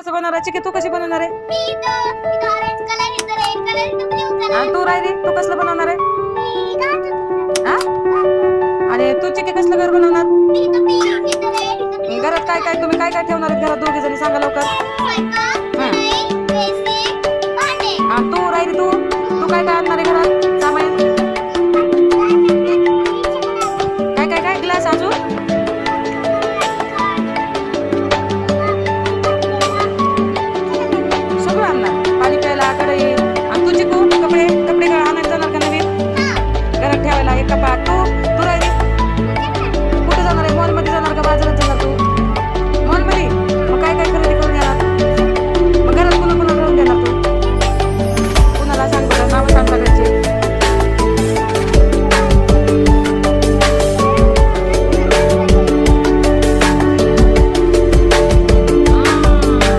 कसं बनवणार? आहे चिके तू कशी बनवणार आहे? आणि तू राय रे तू कसलं बनवणार आहे? आणि तू चिके कसलं घर बनवणार? घरात काय काय तुम्ही काय काय ठेवणार घरात दोघे जणी सांगा लवकर. हा. तू राय रे तू. तू काय काय आणणार आहे घरात? सामान. काय काय काय? ग्लास अजून? kapag